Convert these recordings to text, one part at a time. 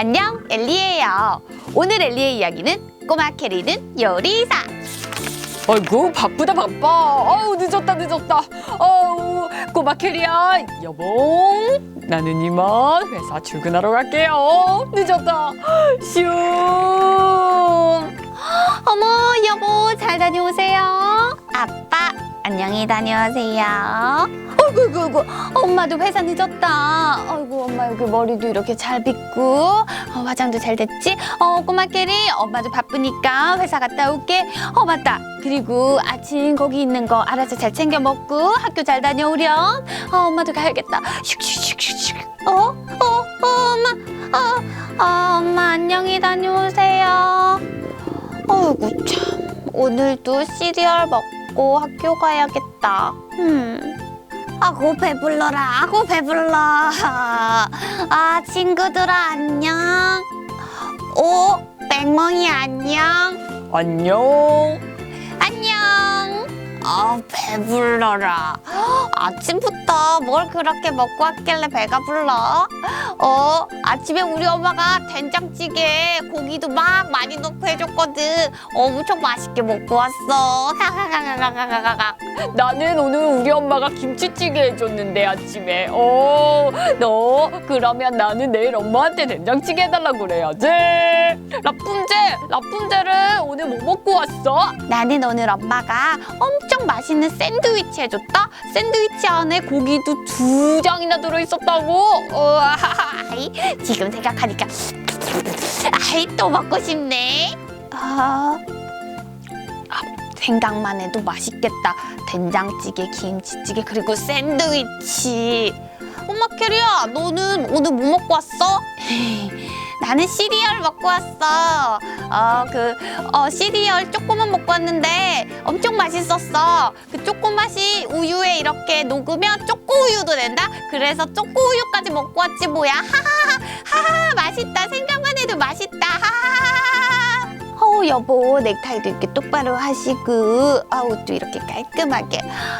안녕, 엘리예요. 오늘 엘리의 이야기는 꼬마 캐리는 요리사. 아이고 바쁘다 바빠 아우 늦었다 늦었다 아우 꼬마 캐리야 여봉 나는 이만 회사 출근하러 갈게요 늦었다 슝 어머, 여보, 잘 다녀오세요. 아빠, 안녕히 다녀오세요. 어이구, 어이구, 엄마도 회사 늦었다. 아이고, 엄마 여기 머리도 이렇게 잘 빗고, 어, 화장도 잘 됐지? 어, 꼬마 캐리, 엄마도 바쁘니까 회사 갔다 올게. 어, 맞다. 그리고 아침 거기 있는 거 알아서 잘 챙겨 먹고 학교 잘 다녀오렴. 어, 엄마도 가야겠다. 슉슉슉슉슉. 어? 어? 어, 엄마. 어, 어, 엄마 안녕히 다녀오세요. 어이구 참 오늘도 시리얼 먹고 학교 가야겠다. 음. 아고 배불러라. 아고 배불러. 아 친구들아 안녕. 오 안녕. 안녕 안녕. 아 배불러라. 아침부터 뭘 그렇게 먹고 왔길래 배가 불러? 어 아침에 우리 엄마가 된장찌개 고기도 막 많이 넣고 해줬거든. 어, 엄청 맛있게 먹고 왔어. 나는 오늘 우리 엄마가 김치찌개 해줬는데 아침에 어 너 그러면 나는 내일 엄마한테 된장찌개 해달라고 그래야지 라푼젤 라푼젤은 오늘 뭐 먹고 왔어? 나는 오늘 엄마가 엄청 맛있는 샌드위치 해줬다. 샌드위치 안에 고기도 두 장이나 들어있었다고. 어, 아이, 지금 생각하니까 아이 또 먹고 싶네. 아, 아, 생각만 해도 맛있겠다. 된장찌개, 김치찌개 그리고 샌드위치. 엄마 캐리야, 너는 오늘 뭐 먹고 왔어? 나는 시리얼 먹고 왔어. 어, 그, 어, 시리얼 조금만 먹고 왔는데 엄청 맛있었어. 그 초코맛이 우유에 이렇게 녹으면 초코우유도 된다? 그래서 초코우유까지 먹고 왔지 뭐야. 하하하, 하하, 맛있다. 생각만 해도 맛있다. 하하하. 여보, 넥타이도 이렇게 똑바로 하시고, 아, 옷도 이렇게 깔끔하게.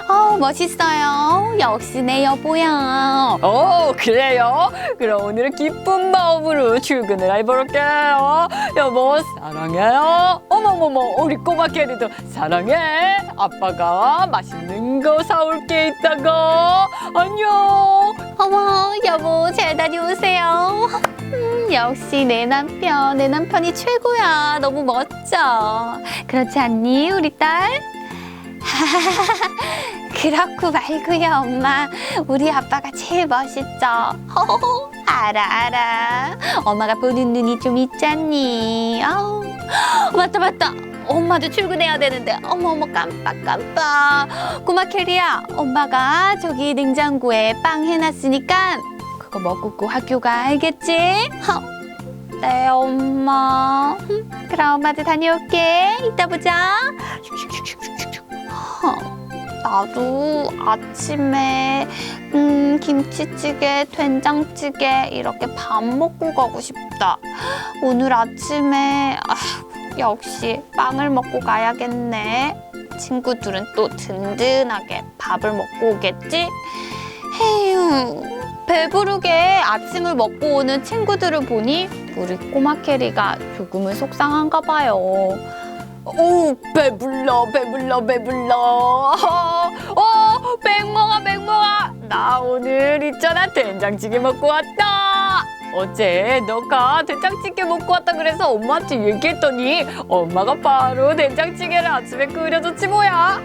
어우, 멋있어요. 역시 내 여보야. 어 그래요? 그럼 오늘은 기쁜 마음으로 출근을 해볼게요 여보 사랑해요 어머머머 우리 꼬마 캐리도 사랑해 아빠가 맛있는 거 사올 게 있다가 안녕 어머, 여보, 잘 다녀오세요. 음, 역시 내 남편, 내 남편이 최고야. 너무 멋져. 그렇지 않니, 우리 딸? 그렇고 말고요, 엄마. 우리 아빠가 제일 멋있죠. 허허허, 알아, 알아. 엄마가 보는 눈이 좀 있잖니. 아우, 맞다, 맞다. 엄마도 출근해야 되는데 어머 어머 깜빡 깜빡 꼬마 캐리야 엄마가 저기 냉장고에 빵 해놨으니까 그거 먹고 꼭 학교 가 알겠지? 허. 네 엄마 흠, 그럼 엄마도 다녀올게 이따 보자 허, 나도 아침에 음, 김치찌개 된장찌개 이렇게 밥 먹고 가고 싶다 오늘 아침에 아, 역시 빵을 먹고 가야겠네. 친구들은 또 든든하게 밥을 먹고 오겠지? 헤휴, 배부르게 아침을 먹고 오는 친구들을 보니 우리 꼬마 캐리가 조금은 속상한가 봐요. 오 배불러 배불러 배불러 어 맹멍아 맹멍아 나 오늘 있잖아 된장찌개 먹고 왔다 어제 너가 된장찌개 먹고 왔다 그래서 엄마한테 얘기했더니 엄마가 바로 된장찌개를 아침에 끓여줬지 뭐야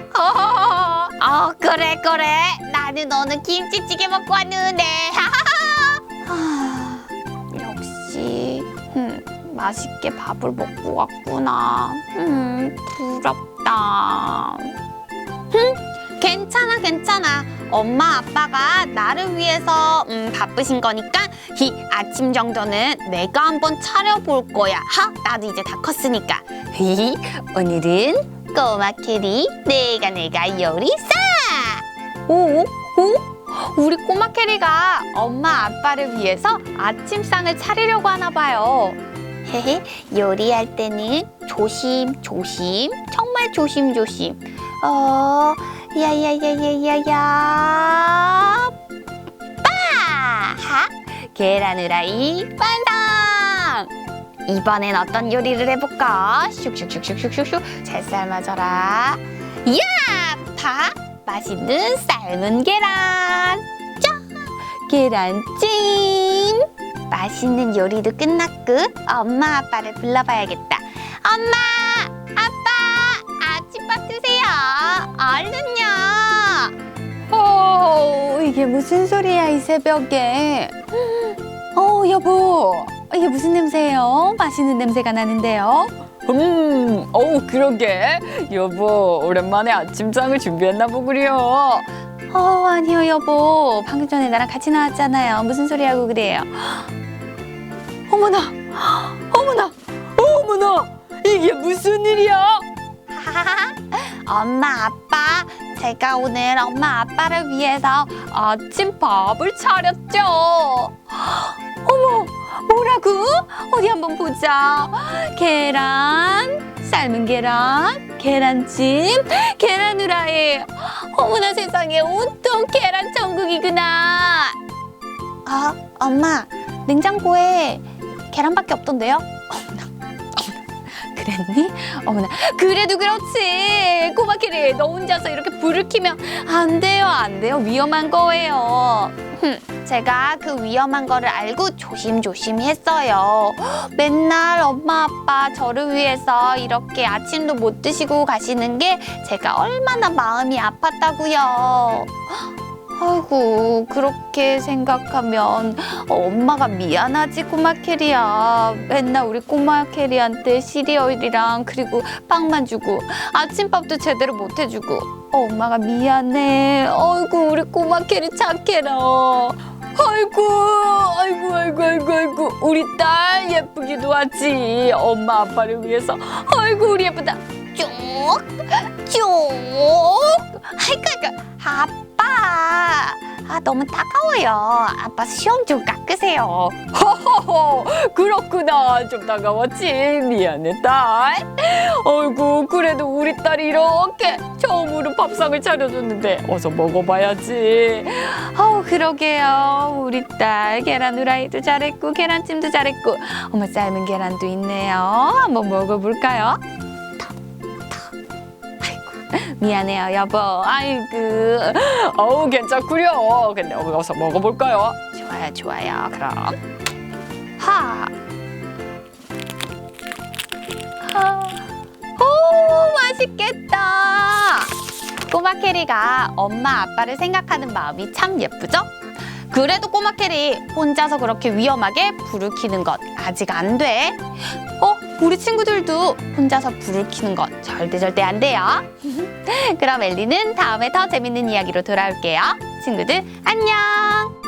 어, 그래, 그래. 나는 오늘 김치찌개 먹고 왔는데. 맛있게 밥을 먹고 왔구나. 음, 부럽다. 흠, 괜찮아, 괜찮아. 엄마, 아빠가 나를 위해서 음, 바쁘신 거니까 이 아침 정도는 내가 한번 차려볼 거야. 하, 나도 이제 다 컸으니까. 히, 오늘은 꼬마 캐리, 내가 내가 요리사. 오, 오, 우리 꼬마 캐리가 엄마 아빠를 위해서 아침상을 차리려고 하나 봐요. 헤헤, 요리할 때는 조심 조심, 정말 조심 조심. 어, 야야야야야야, 빠! 하, 계란 후라이 완성! 이번엔 어떤 요리를 해볼까? 슉슉슉슉슉슉슉 잘 삶아줘라. 이야! 밥! 맛있는 삶은 계란! 짠! 계란찜! 맛있는 요리도 끝났고 엄마 아빠를 불러봐야겠다. 엄마! 아빠! 아침밥 드세요! 얼른요! 어, 이게 무슨 소리야 이 새벽에? 어, 여보, 이게 무슨 냄새예요? 맛있는 냄새가 나는데요. 음, 어우 그러게. 여보, 오랜만에 아침상을 준비했나 보구려. 어, 아니요 여보. 방금 전에 나랑 같이 나왔잖아요. 무슨 소리 하고 그래요? 어머나, 어머나, 어머나, 이게 무슨 일이야? 엄마 아빠 제가 오늘 엄마 아빠를 위해서 아침 밥을 차렸죠. 어머, 뭐라고? 어디 한번 보자. 계란, 삶은 계란, 계란찜, 계란 후라이. 어머나 세상에 온통 계란 천국이구나. 아 엄마 냉장고에 계란밖에 없던데요? 그랬니? 어머나, 그래도 그렇지. 꼬마 캐리, 너 혼자서 이렇게 불을 켜면 안 돼요, 안 돼요. 위험한 거예요. 제가 그 위험한 거를 알고 조심조심 했어요. 맨날 엄마 아빠 저를 위해서 이렇게 아침도 못 드시고 가시는 게 제가 얼마나 마음이 아팠다고요. 아이고 그렇게 생각하면 엄마가 미안하지 꼬마 캐리야. 맨날 우리 꼬마 캐리한테 시리얼이랑 그리고 빵만 주고 아침밥도 제대로 못 해주고 어, 엄마가 미안해. 아이고 우리 꼬마 캐리 착해라. 아이고, 아이고, 아이고, 아이고, 아이고. 우리 딸 예쁘기도 하지. 엄마, 아빠를 위해서. 아이고, 우리 예쁘다. 아, 너무 따가워요. 아빠 수염 좀 깎으세요. 허허허, 그렇구나. 좀 따가웠지. 미안해, 딸. 아이고, 그래도 우리 딸이 이렇게 처음으로 밥상을 차려줬는데 어서 먹어봐야지. 아우, 그러게요. 우리 딸 계란 후라이도 잘했고, 계란찜도 잘했고, 어머, 삶은 계란도 있네요. 한번 먹어볼까요? 아이고, 미안해요, 여보. 아이고. 어우, 괜찮구려. 근데 어서 먹어볼까요? 좋아요, 좋아요. 그럼. 하. 하. 오, 맛있겠다. 꼬마 캐리가 엄마 아빠를 생각하는 마음이 참 예쁘죠? 그래도 꼬마 캐리 혼자서 그렇게 위험하게 켜는 것 아직 안 돼. 어, 우리 친구들도 혼자서 불을 켜는 것 절대 절대 안 돼요. 그럼 엘리는 다음에 더 재밌는 이야기로 돌아올게요. 친구들 안녕.